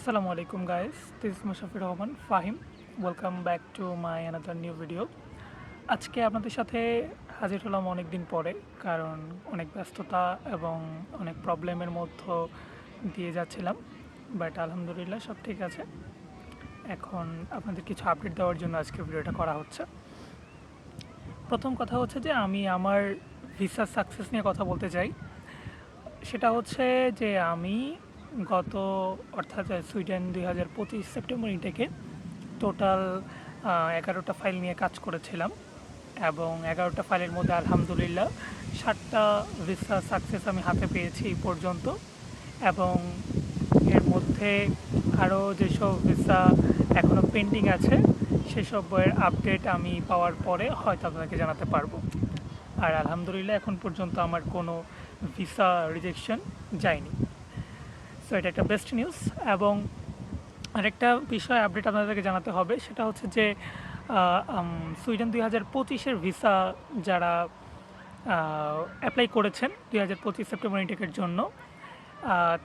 Assalamu আলাইকুম guys, this Mushafir Rahman Fahim welcome back to my another new video আজকে আপনাদের সাথে হাজির হলাম অনেক দিন পরে কারণ অনেক ব্যস্ততা এবং অনেক প্রবলেমের মধ্য দিয়ে যাচ্ছিলাম। বাট আলহামদুলিল্লাহ সব ঠিক আছে। এখন আপনাদের কিছু আপডেট দেওয়ার জন্য আজকে ভিডিওটা করা হচ্ছে। প্রথম কথা হচ্ছে যে আমি আমার ভিসা সাকসেস নিয়ে কথা বলতে চাই। সেটা হচ্ছে যে আমি গত, অর্থাৎ সুইডেন দুই হাজার পঁচিশ সেপ্টেম্বর ইনটেকে টোটাল এগারোটা ফাইল নিয়ে কাজ করেছিলাম এবং এগারোটা ফাইলের মধ্যে আলহামদুলিল্লাহ ষাটটা ভিসা সাকসেস আমি হাতে পেয়েছি এই পর্যন্ত এবং এর মধ্যে আরও যেসব ভিসা এখনও পেন্ডিং আছে সেসব বইয়ের আপডেট আমি পাওয়ার পরে হয়তো আপনাকে জানাতে পারব। আর আলহামদুলিল্লাহ এখন পর্যন্ত আমার কোনো ভিসা রিজেকশন যায়নি। সো এটা একটা বেস্ট নিউজ এবং আরেকটা বিষয় আপডেট আপনাদেরকে জানাতে হবে, সেটা হচ্ছে যে সুইডেন দুই হাজার পঁচিশের ভিসা যারা অ্যাপ্লাই করেছেন দুই হাজার পঁচিশ সেপ্টেম্বর ইনটেকের জন্য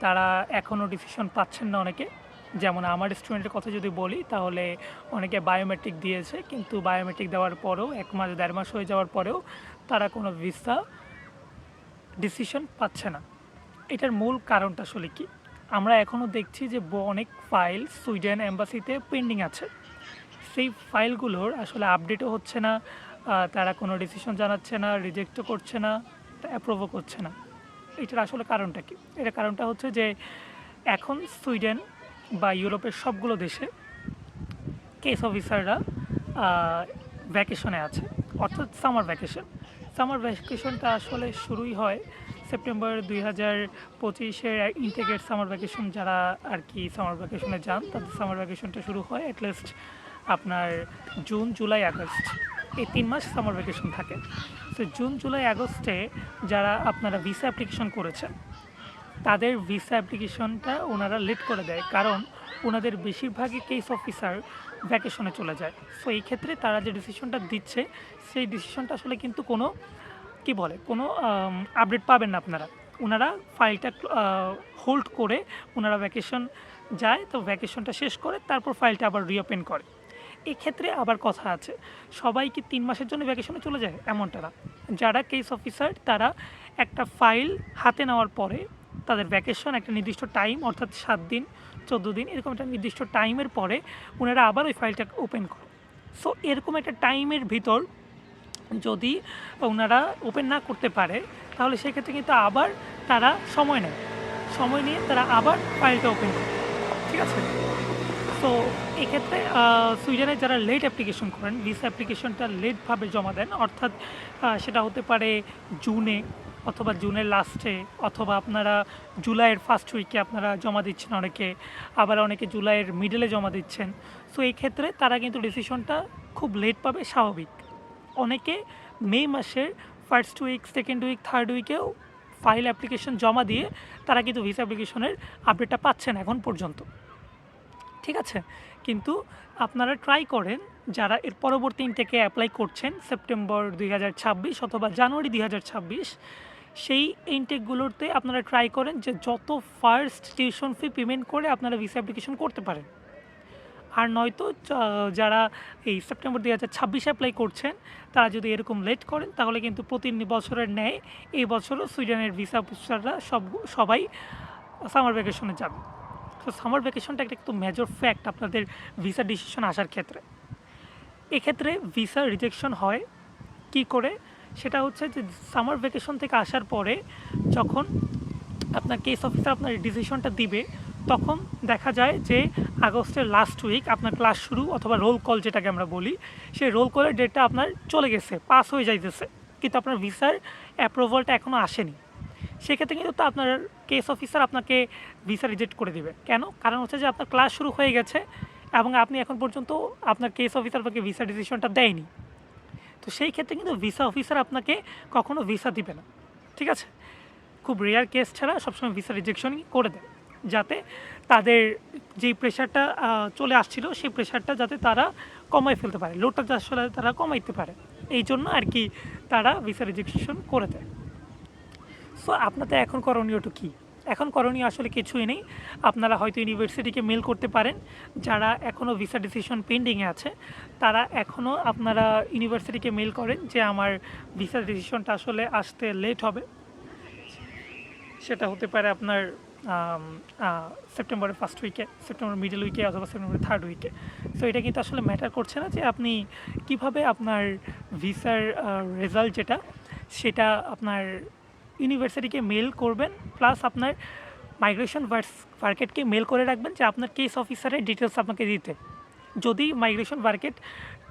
তারা এখনও ডিসিশন পাচ্ছেন না অনেকে। যেমন আমার স্টুডেন্টের কথা যদি বলি, তাহলে অনেকে বায়োমেট্রিক দিয়েছে, কিন্তু বায়োমেট্রিক দেওয়ার পরেও, এক মাস, দেড় মাস হয়ে যাওয়ার পরেও তারা কোনো ভিসা ডিসিশন পাচ্ছে না। এটার মূল কারণটা আসলে কি? আমরা এখনও দেখছি যে অনেক ফাইল সুইডেন এম্বাসিতে পেন্ডিং আছে। সেই ফাইলগুলোর আসলে আপডেটও হচ্ছে না তারা কোনো ডিসিশন জানাচ্ছে না রিজেক্টও করছে না অ্যাপ্রুভও করছে না। এটার আসলে কারণটা কি? এটার কারণটা হচ্ছে যে এখন সুইডেন বা ইউরোপের সবগুলো দেশে কেস অফিসাররা ভ্যাকেশনে আছে, অর্থাৎ সামার ভ্যাকেশন সামার ভ্যাকেশনটা আসলে শুরুই হয় সেপ্টেম্বর দুই হাজার পঁচিশের ইন্টেগ্রেট সামার ভ্যাকেশন যারা আর কি সামার ভ্যাকেশনে যান, তাদের সামার ভ্যাকেশনটা শুরু হয় অ্যাটলিস্ট আপনার জুন জুলাই আগস্ট এই তিন মাস সামার ভ্যাকেশন থাকে। তো জুন জুলাই আগস্টে যারা আপনারা ভিসা অ্যাপ্লিকেশন করেছেন, তাদের ভিসা অ্যাপ্লিকেশনটা ওনারা লেট করে দেয় কারণ ওনাদের বেশিরভাগই কেস অফিসার ভ্যাকেশনে চলে যায়। সো এই ক্ষেত্রে তারা যে ডিসিশনটা দিচ্ছে, সেই ডিসিশনটা আসলে কিন্তু কোনো কি বলে, কোনো আপডেট পাবেন না আপনারা। ওনারা ফাইলটা হোল্ড করে ওনারা ভ্যাকেশন যায়, তো ভ্যাকেশনটা শেষ করে তারপর ফাইলটা আবার রিওপেন করে। এক্ষেত্রে আবার কথা আছে, সবাই কি তিন মাসের জন্য ভ্যাকেশনে চলে যায়? এমনটা না। যারা কেস অফিসার তারা একটা ফাইল হাতে নেওয়ার পরে তাদের ভ্যাকেশন একটা নির্দিষ্ট টাইম অর্থাৎ সাত দিন, চোদ্দ দিন, এরকম একটা নির্দিষ্ট টাইমের পরে ওনারা আবার ওই ফাইলটা ওপেন করে। সো এরকম একটা টাইমের ভিতর যদি ওনারা ওপেন না করতে পারে, তাহলে সেক্ষেত্রে কিন্তু আবার তারা সময় নেয়। সময় নিয়ে তারা আবার ফাইলটা ওপেন করে, ঠিক আছে? তো এক্ষেত্রে সুইডেনে যারা লেট অ্যাপ্লিকেশন করেন, ভিসা অ্যাপ্লিকেশনটা লেটভাবে জমা দেন, অর্থাৎ সেটা হতে পারে জুনে অথবা জুনের লাস্টে, অথবা আপনারা জুলাইয়ের ফার্স্ট উইকে আপনারা জমা দিচ্ছেন অনেকে, আবার অনেকে জুলাইয়ের মিডলে জমা দিচ্ছেন। সো এই ক্ষেত্রে তারা কিন্তু ডিসিশনটা খুব লেট পাবে স্বাভাবিক। অনেকে মে মাসের first week second week third উইকেও file application জমা দিয়ে তারা কিন্তু ভিসা অ্যাপ্লিকেশনের আপডেটটা পাচ্ছেন এখন পর্যন্ত। ঠিক আছে? কিন্তু আপনারা ট্রাই করেন যারা এর পরবর্তী ইনটেকে অ্যাপ্লাই করছেন সেপ্টেম্বর দুই হাজার ছাব্বিশ অথবা জানুয়ারি দুই হাজার ছাব্বিশ, সেই ইনটেকগুলোতে আপনারা ট্রাই করেন যে যত ফার্স্ট টিউশন ফি পেমেন্ট করে আপনারা ভিসা অ্যাপ্লিকেশন করতে পারেন। আর নয়তো যারা এই সেপ্টেম্বর দুই হাজার ছাব্বিশে অ্যাপ্লাই করছেন, তারা যদি এরকম লেট করেন, তাহলে কিন্তু প্রতি বছরের ন্যায় এই বছরও সুইডেনের ভিসা অফিসাররা সব, সবাই সামার ভ্যাকেশনে যাবে। তো সামার ভ্যাকেশনটা একটা কিন্তু মেজর ফ্যাক্ট আপনাদের ভিসা ডিসিশন আসার ক্ষেত্রে। এক্ষেত্রে ভিসা রিজেকশন হয়, কি করে? সেটা হচ্ছে যে সামার ভ্যাকেশন থেকে আসার পরে যখন আপনার কেস অফিসার আপনার ডিসিশনটা দিবে তখন দেখা যায় যে আগস্টের লাস্ট উইক আপনার ক্লাস শুরু অথবা রোল কল যেটাকে আমরা বলি, সেই রোল কলের ডেটটা আপনার চলে গেছে পাস হয়ে যাইতেছে। কিন্তু আপনার ভিসার অ্যাপ্রুভালটা এখনও আসেনি। সেক্ষেত্রে কিন্তু তো আপনার কেস অফিসার আপনাকে ভিসা রিজেক্ট করে দিবে। কেন? কারণ হচ্ছে যে আপনার ক্লাস শুরু হয়ে গেছে এবং আপনি এখন পর্যন্ত আপনার কেস অফিসার আপনাকে ভিসা ডিসিশনটা দেয়নি। তো সেই ক্ষেত্রে কিন্তু ভিসা অফিসার আপনাকে কখনও ভিসা দিবে না। ঠিক আছে? খুব রেয়ার কেস ছাড়া সবসময় ভিসা রিজেকশনই করে দেয়। যাতে তাদের যেই প্রেশারটা চলে আসছিল, সেই প্রেশারটা যাতে তারা কমাই ফেলতে পারে। লোডটা আসলে তারা কমাইতে পারে। এই জন্য আর কি তারা ভিসা রিজেকশন করে দেয়। সো আপনাদের এখন করণীয়টা কী? এখন করণীয় আসলে কিছুই নেই। আপনারা হয়তো ইউনিভার্সিটিকে মেল করতে পারেন। যারা এখনও ভিসা ডিসিশন পেন্ডিংয়ে আছে, তারা এখনও আপনারা ইউনিভার্সিটিকে মেল করেন যে আমার ভিসা ডিসিশনটা আসলে আসতে লেট হবে। সেটা হতে পারে আপনার সেপ্টেম্বরের ফার্স্ট উইকে সেপ্টেম্বর মিডল উইকে অথবা সেপ্টেম্বরের থার্ড উইকে সো এটা কিন্তু আসলে ম্যাটার করছে না যে আপনি কীভাবে আপনার ভিসার রেজাল্ট যেটা, সেটা আপনার ইউনিভার্সিটিকে মেল করবেন প্লাস আপনার মাইগ্রেশন মার্কেটকে মেল করে রাখবেন যে আপনার কেস অফিসারের ডিটেলস আপনাকে দিতে। যদি মাইগ্রেশন মার্কেট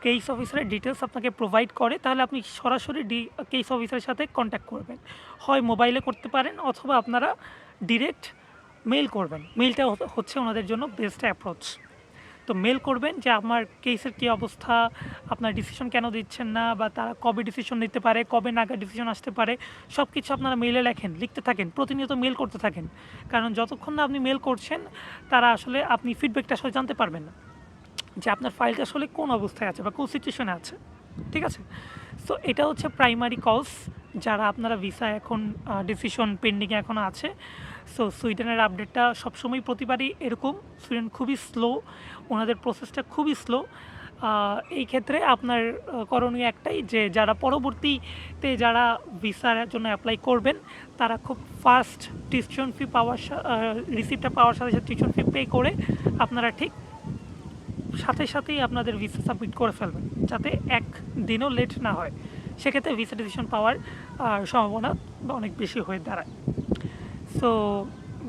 কেস অফিসারের ডিটেলস আপনাকে প্রোভাইড করে, তাহলে আপনি সরাসরি ডি কেস অফিসারের সাথে কন্ট্যাক্ট করবেন। হয় মোবাইলে করতে পারেন, অথবা আপনারা ডিরেক্ট মেল করবেন। মেলটা হচ্ছে ওনাদের জন্য বেস্ট অ্যাপ্রোচ তো মেল করবেন যে আমার কেসের কী অবস্থা, আপনার ডিসিশন কেন দিচ্ছেন না, বা তারা কবে ডিসিশন নিতে পারে, কবে নাগাদ ডিসিশন আসতে পারে সব কিছু আপনারা মেলে লেখেন, লিখতে থাকেন, প্রতিনিয়ত মেল করতে থাকেন। কারণ যতক্ষণ না আপনি মেল করছেন, তারা আসলে আপনি ফিডব্যাকটা আসলে জানতে পারবেন না। যে আপনার ফাইলটা আসলে কোন অবস্থায় আছে বা কোন সিচুয়েশনে আছে। ঠিক আছে? সো এটা হচ্ছে প্রাইমারি কজ যারা আপনারা ভিসা এখন ডিসিশন পেন্ডিং এখনও আছে সো সুইডেনের আপডেটটা সবসময় প্রতিবারই এরকম। সুইডেন খুবই স্লো ওনাদের প্রসেসটা খুবই স্লো এই ক্ষেত্রে আপনার করণীয় একটাই যে যারা পরবর্তীতে যারা ভিসার জন্য অ্যাপ্লাই করবেন, তারা খুব ফাস্ট টিউশন ফি পাওয়ার রিসিপ্টটা পাওয়ার সাথে সাথে টিউশন ফি পে করে আপনারা ঠিক সাথে সাথেই আপনাদের ভিসা সাবমিট করে ফেলবেন, যাতে এক দিনও লেট না হয়। সেক্ষেত্রে ভিসা ডিসিশন পাওয়ার সম্ভাবনা অনেক বেশি হয়ে দাঁড়ায়। সো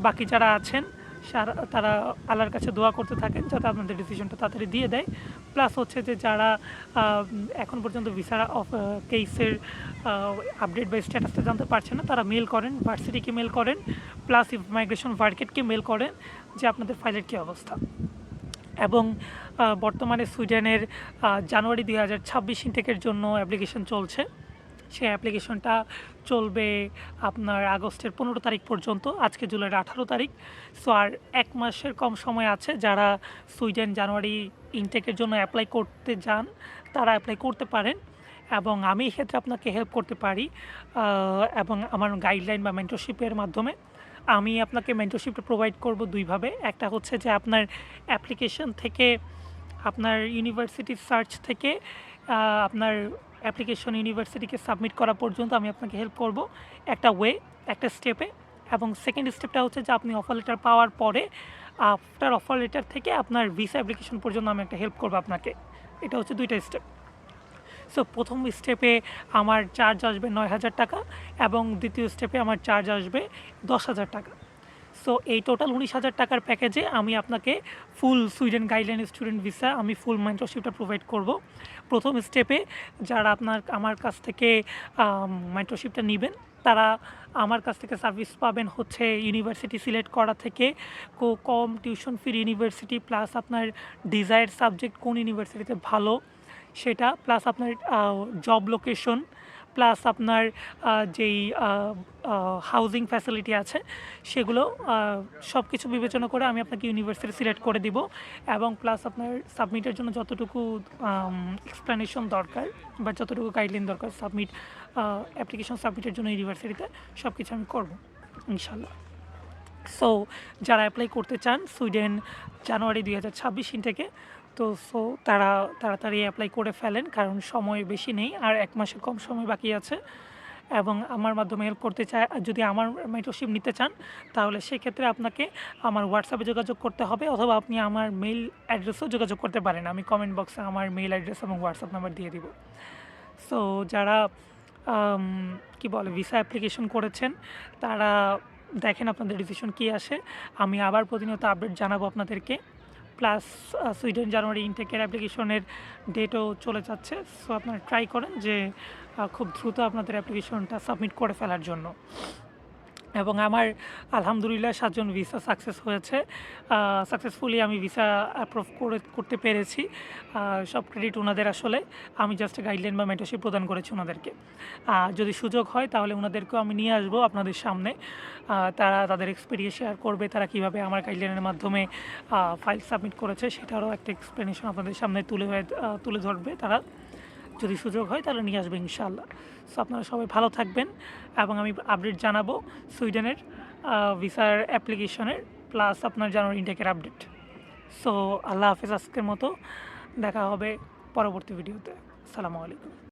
বাকি যারা আছেন তারা আল্লাহর কাছে দোয়া করতে থাকেন যাতে আপনাদের ডিসিশনটা তাড়াতাড়ি দিয়ে দেয়। প্লাস হচ্ছে যে যারা এখন পর্যন্ত ভিসা অফ কেসের আপডেট বা স্ট্যাটাসটা জানতে পারছেন না, তারা মেল করেন ভার্সিটিকে মেল করেন প্লাস মাইগ্রেশন মার্কেটকে মেল করেন, যে আপনাদের ফাইলের কী অবস্থা। এবং বর্তমানে সুইডেনের জানুয়ারি দুই হাজার ছাব্বিশ ইনটেকের জন্য অ্যাপ্লিকেশন চলছে। সেই অ্যাপ্লিকেশনটা চলবে আপনার আগস্টের পনেরো তারিখ পর্যন্ত, আজকে জুলাইয়ের আঠারো তারিখ। সো আর এক মাসের কম সময় আছে যারা সুইডেন জানুয়ারি ইনটেকের জন্য অ্যাপ্লাই করতে যান, তারা অ্যাপ্লাই করতে পারেন। এবং আমি এক্ষেত্রে আপনাকে হেল্প করতে পারি এবং আমার গাইডলাইন বা মেন্টরশিপের মাধ্যমে। আমি আপনাকে মেন্টরশিপটা প্রোভাইড করব দুইভাবে। একটা হচ্ছে যে আপনার অ্যাপ্লিকেশন থেকে, আপনার ইউনিভার্সিটি সার্চ থেকে আপনার অ্যাপ্লিকেশন ইউনিভার্সিটিকে সাবমিট করা পর্যন্ত আমি আপনাকে হেল্প করব একটা ওয়ে একটা স্টেপে এবং সেকেন্ড স্টেপটা হচ্ছে যে আপনি অফার লেটার পাওয়ার পরে আফটার অফার লেটার থেকে আপনার ভিসা অ্যাপ্লিকেশন পর্যন্ত আমি একটা হেল্প করব আপনাকে। এটা হচ্ছে দুইটা স্টেপ সো প্রথম স্টেপে আমার চার্জ আসবে নয় হাজার টাকা এবং দ্বিতীয় স্টেপে আমার চার্জ আসবে দশ হাজার টাকা। সো এই টোটাল উনিশ হাজার টাকার প্যাকেজে আমি আপনাকে full Sweden guideline student visa আমি ফুল মেন্টরশিপটা প্রোভাইড করব। প্রথম স্টেপে যারা আপনার, আমার কাছ থেকে মেন্টরশিপটা নেবেন, তারা আমার কাছ থেকে সার্ভিস পাবেন হচ্ছে ইউনিভার্সিটি সিলেক্ট করা থেকে কম টিউশন ফির ইউনিভার্সিটি প্লাস আপনার ডিজায়ার সাবজেক্ট কোন ইউনিভার্সিটিতে ভালো সেটা প্লাস আপনার জব লোকেশন প্লাস আপনার যেই হাউজিং ফ্যাসিলিটি আছে, সেগুলো সব কিছু বিবেচনা করে আমি আপনাকে ইউনিভার্সিটি সিলেক্ট করে দিব এবং প্লাস আপনার সাবমিটের জন্য যতটুকু এক্সপ্লেনেশন দরকার বা যতটুকু গাইডলাইন দরকার সাবমিট অ্যাপ্লিকেশন সাবমিটের জন্য ইউনিভার্সিটিতে সব কিছু আমি করব ইনশাল্লাহ সো যারা অ্যাপ্লাই করতে চান সুইডেন জানুয়ারি দুই হাজার ছাব্বিশ থেকে তো সো তারা, তাড়াতাড়ি অ্যাপ্লাই করে ফেলেন, কারণ সময় বেশি নেই, আর এক মাসের কম সময় বাকি আছে। এবং আমার মাধ্যমে হেল্প করতে চায়, আর যদি আমার মেন্টরশিপ নিতে চান, তাহলে সেক্ষেত্রে আপনাকে আমার হোয়াটসঅ্যাপে যোগাযোগ করতে হবে, অথবা আপনি আমার মেইল অ্যাড্রেসেও যোগাযোগ করতে পারেন। আমি কমেন্ট বক্সে আমার মেইল অ্যাড্রেস এবং হোয়াটসঅ্যাপ নাম্বার দিয়ে দিব। সো যারা কি বলে ভিসা অ্যাপ্লিকেশন করেছেন, তারা দেখেন আপনাদের ডিসিশন কী আসে। আমি আবার প্রতিনিয়ত আপডেট জানাব আপনাদেরকে। প্লাস সুইডেন জানুয়ারি ইনটেকের অ্যাপ্লিকেশনের ডেটও চলে যাচ্ছে। সো আপনারা ট্রাই করেন যে খুব দ্রুত আপনাদের অ্যাপ্লিকেশনটা সাবমিট করে ফেলার জন্য। এবং আমার আলহামদুলিল্লাহ সাতজন ভিসা সাকসেস হয়েছে। সাকসেসফুলি আমি ভিসা অ্যাপ্রুভ করে, করতে পেরেছি। সব ক্রেডিট ওনাদের আসলে। আমি জাস্ট গাইডলাইন বা মেন্টরশিপ প্রদান করেছি ওনাদেরকে যদি সুযোগ হয় তাহলে ওনাদেরকেও আমি নিয়ে আসব আপনাদের সামনে। তারা তাদের এক্সপিরিয়েন্স শেয়ার করবে, তারা কীভাবে আমার গাইডলাইনের মাধ্যমে ফাইল সাবমিট করেছে, সেটারও একটা এক্সপ্লেনেশন আপনাদের সামনে তুলে তুলে ধরবে তারা। যদি সুযোগ হয় তাহলে নিয়ে আসবে ইনশাল্লাহ সো আপনারা সবাই ভালো থাকবেন এবং আমি আপডেট জানাব সুইডেনের ভিসার অ্যাপ্লিকেশনের প্লাস আপনার জানুয়ারি ইনটেকের আপডেট সো আল্লাহ হাফেজ আজকের মতো। দেখা হবে পরবর্তী ভিডিওতে আসসালামু আলাইকুম।